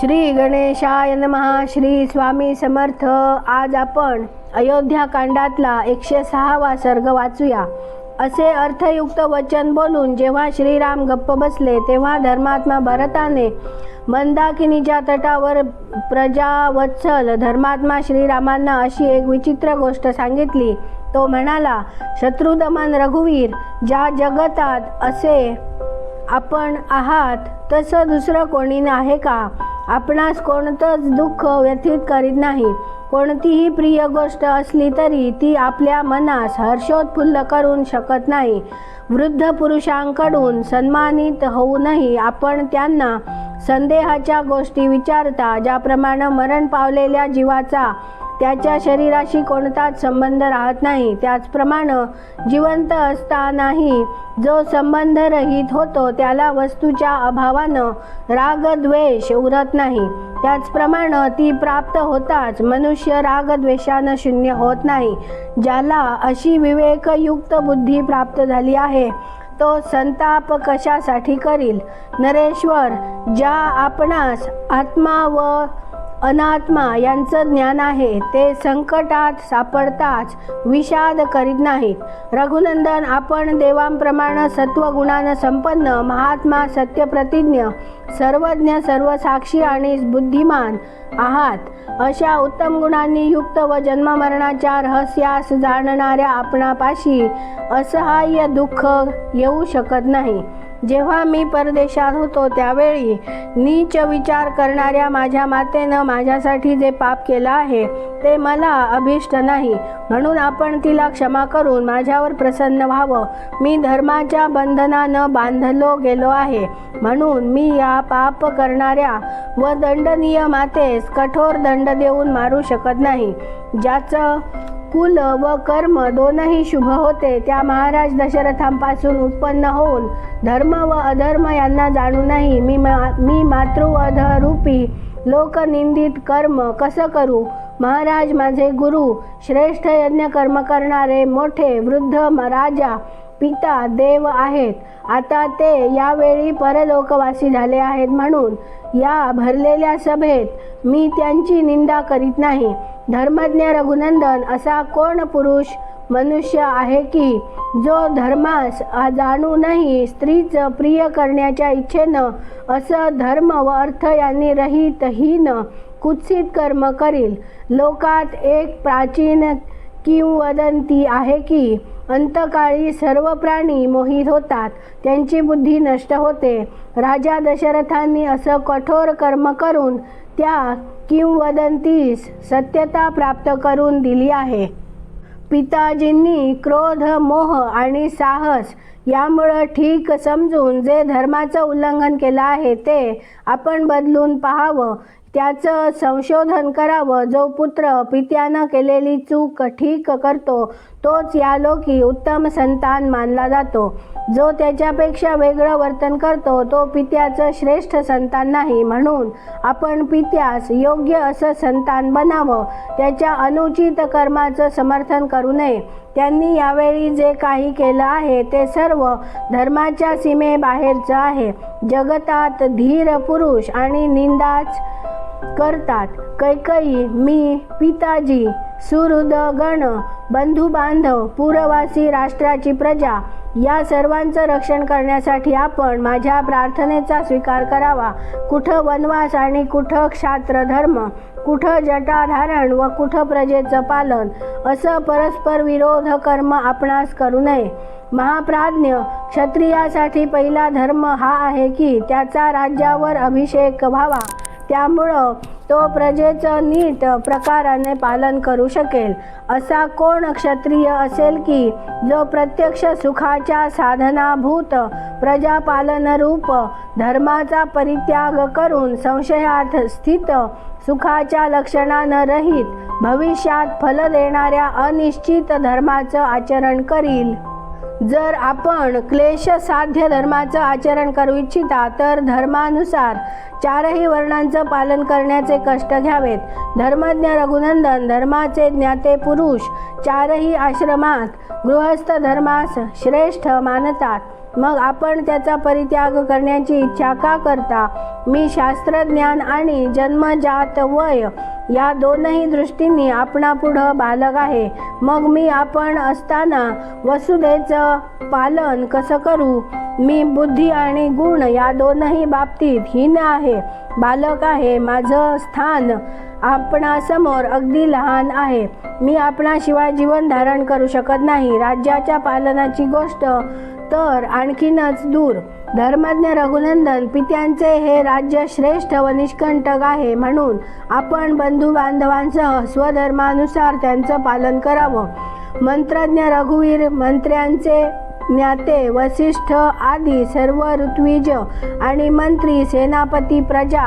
श्री गणेशाय नमः. श्री स्वामी समर्थ. आज आपण अयोध्याकांडातला एकशे सहावा सर्ग वाचूया. असे अर्थयुक्त वचन बोलून जेव्हा श्रीराम गप्प बसले तेव्हा धर्मात्मा भरताने मंदाकिनीच्या तटावर प्रजावत्सल धर्मात्मा श्रीरामांना अशी एक विचित्र गोष्ट सांगितली. तो म्हणाला शत्रुदमन रघुवीर ज्या जगतात असे आपण आहात तसं दुसरं कोणी आहे का? आपणास कोणतंच दुःख व्यथित करीत नाही. कोणतीही प्रिय गोष्ट असली तरी ती आपल्या मनास हर्षोत्फुल्ल करून शकत नाही. वृद्ध पुरुषांकडून सन्मानित होऊनही आपण त्यांना संदेहाच्या गोष्टी विचारता ज्याप्रमाणे मरण पावलेल्या जीवाचा त्याच्या शरीराशी कोणताच संबंध राहत नाही. त्याचप्रमाणे जिवंत असतानाही जो संबंध रहित होतो त्याला वस्तूच्या अभावानं रागद्वेष उरत नाही. त्याचप्रमाणे ती प्राप्त होताच मनुष्य रागद्वेषानं शून्य होत नाही ज्याला अशी विवेकयुक्त बुद्धी प्राप्त झाली आहे. तो संताप कशासाठी करील? नरेश्वर ज्या आपणास आत्मा व अनात्मा यांचं ज्ञान आहे ते संकटात सापडताच विषाद करीत नाहीत. रघुनंदन आपण देवांप्रमाणे सत्वगुणानं संपन्न महात्मा सत्यप्रतिज्ञ सर्वज्ञ सर्वसाक्षी आणि बुद्धिमान आहात. अशा उत्तम गुणांनी युक्त व जन्ममरणाच्या रहस्यास जाणणाऱ्या आपणापाशी असहाय्य दुःख येऊ शकत नाही. जेव्हा मी परदेशात होतो त्यावेळी नीच विचार करणाऱ्या माझ्या मातेनं माझ्यासाठी जे पाप केलं आहे ते मला अभिष्ट नाही. म्हणून आपण तिला क्षमा करून माझ्यावर प्रसन्न व्हावं. मी धर्माच्या बंधनानं बांधलो गेलो आहे. म्हणून मी या पाप करणाऱ्या व दंडनीय मातेस कठोर दंड देऊन मारू शकत नाही. ज्याचं कुल व कर्म दोनही शुभ होते. त्या महाराज दशरथांपासून उत्पन्न होऊन धर्म व अधर्म यांना जाणूनही मी मा मी मातृवधरूपी लोकनिंदित कर्म कसं करू? महाराज माझे गुरु श्रेष्ठ यज्ञ कर्म करणारे मोठे वृद्ध राजा पिता देव आहेत. आता ते यावेळी परलोकवासी झाले आहेत म्हणून या भरलेल्या सभेत मी त्यांची निंदा करीत नाही. धर्मज्ञ रघुनंदन असा कोण पुरुष मनुष्य आहे की जो धर्मास जाणूनही स्त्रीचं प्रिय करण्याच्या इच्छेनं असं धर्म व अर्थ यांनी रहितहीन कुत्सित कर्म करील. लोकात एक प्राचीन किंवदंती आहे की अंतकाळी सर्व प्राणी मोहित होतात. त्यांची बुद्धी नष्ट होते. राजा दशरथांनी असं कठोर कर्म करून त्या किंवदंतीस सत्यता प्राप्त करून दिली आहे. पिताजींनी क्रोध मोह आणि साहस यामुळं ठीक समजून जे धर्माचं उल्लंघन केलं आहे ते आपण बदलून पाहावं. त्याचं संशोधन करावं. जो पुत्र पित्यानं केलेली चूक ठीक करतो तोच या लोकी उत्तम संतान मानला जातो. जो त्याच्यापेक्षा वेगळं वर्तन करतो तो पित्याचं श्रेष्ठ संतान नाही. म्हणून आपण पित्यास योग्य असं संतान बनावं. त्याच्या अनुचित कर्माचं समर्थन करू नये. त्यांनी यावेळी जे काही केलं आहे ते सर्व धर्माच्या सीमेबाहेरचं आहे. जगतात धीर पुरुष आणि निंदाच करतात. कैकई मी पिताजी सुहृदगण बंधू बांधव पुरवासी राष्ट्राची प्रजा या सर्वांचं रक्षण करण्यासाठी आपण माझ्या प्रार्थनेचा स्वीकार करावा. कुठं वनवास आणि कुठं क्षात्र धर्म कुठं जटाधारण व कुठं प्रजेचं पालन असं परस्पर विरोध कर्म आपणास करू नये. महाप्राज्ञ क्षत्रियासाठी पहिला धर्म हा आहे की त्याचा राज्यावर अभिषेक व्हावा. त्यामुळं तो प्रजेचं नीट प्रकाराने पालन करू शकेल. असा कोण क्षत्रिय असेल की जो प्रत्यक्ष सुखाच्या साधनाभूत प्रजापालनरूप धर्माचा परित्याग करून संशयात स्थित सुखाच्या लक्षणानं रहित भविष्यात फल देणाऱ्या अनिश्चित धर्माचं आचरण करील? जर आपण क्लेश साध्य धर्माचं आचरण करू इच्छिता तर धर्मानुसार चारही वर्णांचं पालन करण्याचे कष्ट घ्यावेत. धर्मज्ञ रघुनंदन धर्माचे ज्ञाते पुरुष चारही आश्रमात गृहस्थ धर्मास श्रेष्ठ मानतात. मग आपण त्याचा परित्याग करण्याची इच्छा का करता? मी शास्त्रज्ञान आणि जन्मजात वय या दोनही दृष्टींनी आपणापुढं बालक आहे. मग मी आपण असताना वसुधेचं पालन कसं करू? मी बुद्धी आणि गुण या दोनही बाबतीत हीन आहे. बालक आहे माझं स्थान आपणासमोर अगदी लहान आहे. मी आपणाशिवाय जीवन धारण करू शकत नाही. राज्याच्या पालनाची गोष्ट तर आणखीनच दूर. धर्मज्ञ रघुनंदन पित्यांचे हे राज्य श्रेष्ठ व निष्कंटक आहे म्हणून आपण बंधू बांधवांसह स्वधर्मानुसार त्यांचं पालन करावं. मंत्रज्ञ रघुवीर मंत्र्यांचे ज्ञाते वसिष्ठ आदी सर्व ऋत्विज आणि मंत्री सेनापती प्रजा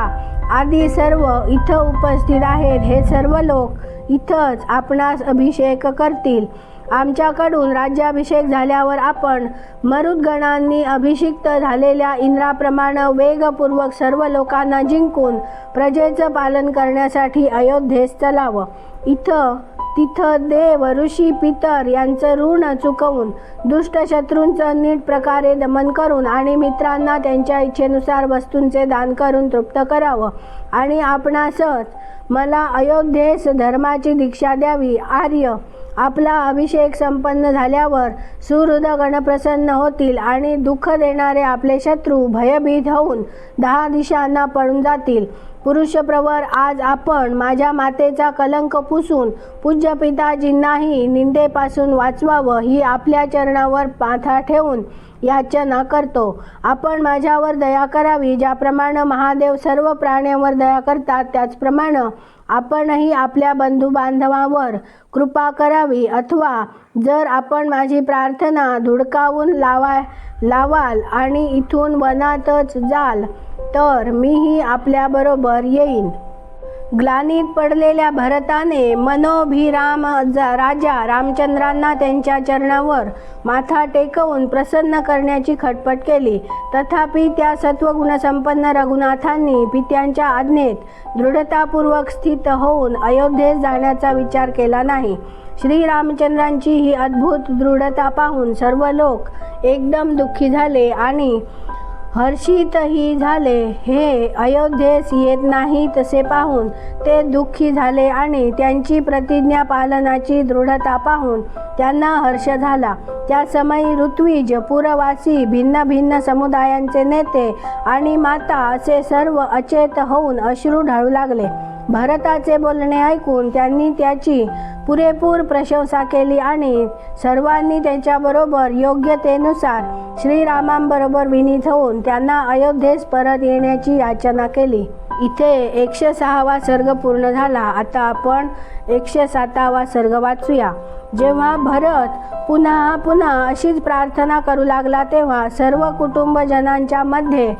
आदी सर्व इथं उपस्थित आहेत. हे सर्व लोक इथंच आपणास अभिषेक करतील. आमच्याकडून राज्याभिषेक झाल्यावर आपण मरुद्गणांनी अभिषिक्त झालेल्या इंद्राप्रमाणे वेगपूर्वक सर्व लोकांना जिंकून प्रजेचं पालन करण्यासाठी अयोध्येस चलावं. इथं तिथं देव ऋषी पितर यांचं ऋण चुकवून दुष्टशत्रूंचं नीट प्रकारे दमन करून आणि मित्रांना त्यांच्या इच्छेनुसार वस्तूंचे दान करून तृप्त करावं. आणि आपणासच मला अयोध्येस धर्माची दीक्षा द्यावी. आर्य आपला अभिषेक संपन्न झाल्यावर सुहृद गणप्रसन्न होतील आणि दुःख देणारे आपले शत्रू भयभीत होऊन दहा दिशांना पळून जातील. पुरुषप्रवर आज आपण माझ्या मातेचा कलंक पुसून पूज्य पिताजींनाही निंदेपासून वाचवावं ही आपल्या चरणावर माथा ठेवून याचना करतो. आपण माझ्यावर दया करावी ज्याप्रमाणे महादेव सर्व प्राण्यांवर दया करतात त्याचप्रमाणे आपणही आपल्या बंधू बांधवावर कृपा करावी. अथवा जर आपण माझी प्रार्थना धुडकावून लावा लावाल आणि इथून वनातच जाल तर मीही आपल्याबरोबर येईन. ग्लानीत पडलेल्या भरताने मनोभिराम राजा रामचंद्रांना त्यांच्या चरणावर माथा टेकवून प्रसन्न करण्याची खटपट केली. तथापि त्या सत्वगुणसंपन्न रघुनाथांनी पित्यांच्या आज्ञेत दृढतापूर्वक स्थित होऊन अयोध्येस जाण्याचा विचार केला नाही. श्रीरामचंद्रांची ही अद्भुत दृढता पाहून सर्व लोक एकदम दुःखी झाले आणि हर्षितही झाले हे अयोध्येस येत नाही तसे पाहून ते दुःखी झाले आणि त्यांची प्रतिज्ञा पालनाची दृढता पाहून त्यांना हर्ष झाला. त्या समयी ऋत्विज पुरवासी भिन्न भिन्न समुदायांचे नेते आणि माता असे सर्व अचेत होऊन अश्रू ढाळू लागले. भरताचे बोलणे ऐकून त्यांनी त्याची पुरेपूर प्रशंसा केली आणि सर्वांनी त्यांच्याबरोबर योग्यतेनुसार श्रीरामांबरोबर विनीत होऊन त्यांना अयोध्येस परत येण्याची याचना केली. इथे एकशे सहावा सर्ग पूर्ण झाला. आता आपण एकशे सातावा सर्ग वाचूया. जेव्हा भरत पुन्हा पुन्हा अशीच प्रार्थना करू लागला तेव्हा सर्व कुटुंबजनांच्या मध्ये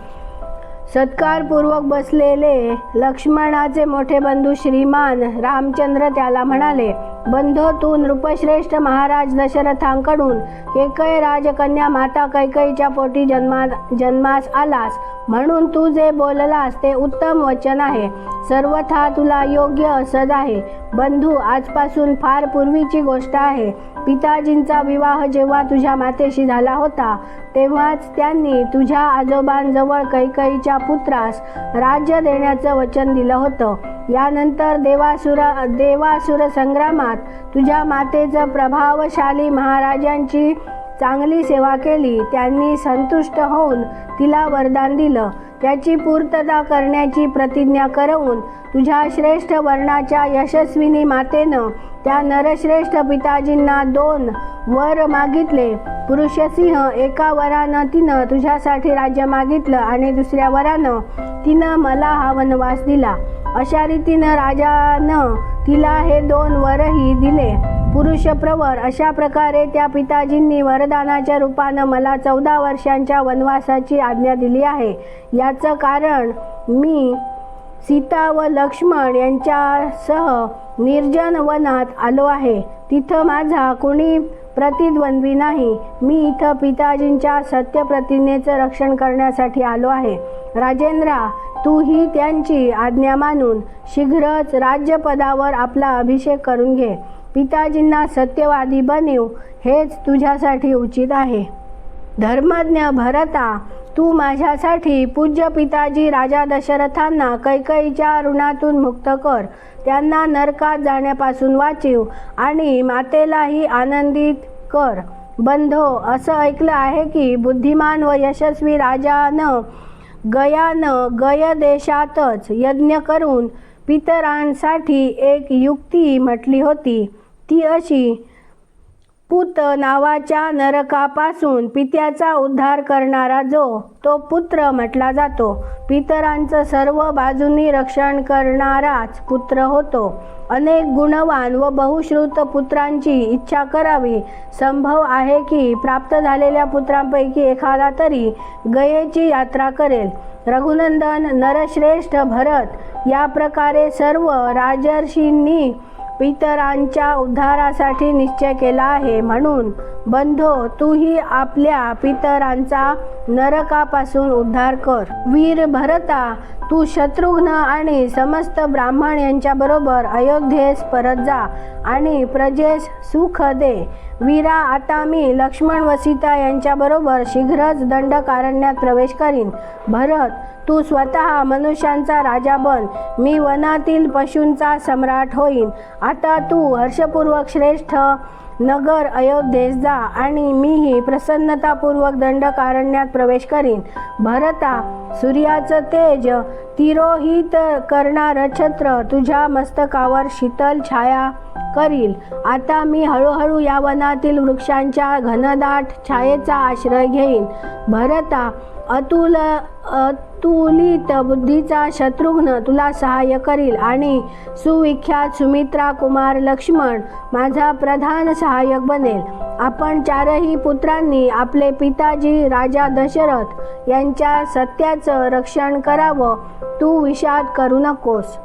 सत्कारपूर्वक बसलेले लक्ष्मणाचे मोठे बंधू श्रीमान रामचंद्र त्याला म्हणाले बंधोतून रूपश्रेष्ठ नृपश्रेष्ठ महाराज दशरथांकडून केकय राजकन्या माता कैकईच्या पोटी जन्मा जन्मास आलास. म्हणून तू जे बोललास ते उत्तम वचन आहे. सर्वथा तुला योग्य असद आहे. बंधू आजपासून फार पूर्वीची गोष्ट आहे. पिताजींचा विवाह जेव्हा तुझ्या मातेशी झाला होता तेव्हाच त्यांनी तुझ्या आजोबांजवळ कैकईच्या पुत्रास राज्य देण्याचं वचन दिलं होतं. यानंतर देवासुर देवासुर संग्रामात तुझ्या मातेचं प्रभावशाली महाराजांची चांगली सेवा केली. त्यांनी संतुष्ट होऊन तिला वरदान दिलं. त्याची पूर्तता करण्याची प्रतिज्ञा करवून तुझ्या श्रेष्ठ वर्णाच्या यशस्विनी मातेनं त्या नरश्रेष्ठ पिताजींना दोन वर मागितले. पुरुषसिंह एका वरानं तिनं तुझ्यासाठी राज्य मागितलं आणि दुसऱ्या वरानं तिनं मला हा वनवास दिला. अशा रीतीनं राजानं तिला हे दोन वरही दिले. पुरुष प्रवर अशा प्रकारे त्या पिताजींनी वरदानाच्या रूपानं मला चौदा वर्षांच्या वनवासाची आज्ञा दिली आहे. याचं कारण मी सीता व लक्ष्मण यांच्यासह निर्जन वनात आलो आहे. तिथं माझा कोणी प्रतिद्वंद्वी नाही. मी इथं पिताजींच्या सत्यप्रतिज्ञेचं रक्षण करण्यासाठी आलो आहे. राजेंद्रा तूही त्यांची आज्ञा मानून शीघ्रच राज्यपदावर आपला अभिषेक करून घे. पिताजींना सत्यवादी बनव हेच तुझ्यासाठी उचित आहे. धर्मज्ञ भरता तू माझ्यासाठी पूज्य पिताजी राजा दशरथांना कैकईच्या ऋणातून मुक्त कर. त्यांना नरकात जाण्यापासून वाचीव आणि मातेलाही आनंदित कर. बंधो असं ऐकलं आहे की बुद्धिमान व यशस्वी राजानं गयानं गय देशातच यज्ञ करून पितरांसाठी एक युक्ती म्हटली होती. ती अशी पुत नावाच्या नरकापासून पित्याचा उद्धार करणारा जो तो पुत्र म्हटला जातो. पितरांचं सर्व बाजूंनी रक्षण करणाराच पुत्र होतो. अनेक गुणवान व बहुश्रुत पुत्रांची इच्छा करावी. संभव आहे की प्राप्त झालेल्या पुत्रांपैकी एखादा तरी गयेची यात्रा करेल. रघुनंदन नरश्रेष्ठ भरत या प्रकारे सर्व राजर्षींनी पितरांच्या उद्धारासाठी निश्चय केला आहे. म्हणून बंधो तूही आपल्या पितरांचा नरकापासून उद्धार कर. वीर भरता तू शत्रुघ्न आणि समस्त ब्राह्मण यांच्याबरोबर अयोध्येस परत जा आणि प्रजेस सुख दे. वीरा आता मी लक्ष्मण व सीता यांच्याबरोबर शीघ्रच दंडकारण्यात प्रवेश करीन. भरत तू स्वतः मनुष्यांचा राजा बन. मी वनातील पशूंचा सम्राट होईन. आता तू हर्षपूर्वक श्रेष्ठ नगर अयोध्येस जा आणि मीही प्रसन्नतापूर्वक दंडकारण्यात प्रवेश करीन. भरता सूर्याचं तेज तिरोहित करणारं छत्र तुझ्या मस्तकावर शीतल छाया करील. आता मी हळूहळू या वनातील वृक्षांच्या घनदाट छायेचा आश्रय घेईन. भरता अतुल अतुलित बुद्धीचा शत्रुघ्न तुला सहाय्य करील आणि सुविख्यात सुमित्रा कुमार लक्ष्मण माझा प्रधान सहाय्यक बनेल. आपण चारही पुत्रांनी आपले पिताजी राजा दशरथ यांच्या सत्याचं रक्षण करावं. तू विषाद करू नकोस.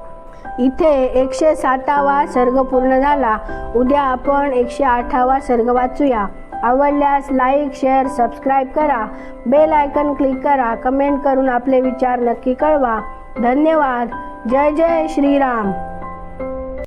इथे एकशे सातावा सर्ग पूर्ण झाला. उद्या आपण एकशे आठावा सर्ग वाचूया. आवडल्यास लाईक शेअर सबस्क्राईब करा. बेल आयकन क्लिक करा. कमेंट करून आपले विचार नक्की कळवा. धन्यवाद. जय जय श्रीराम.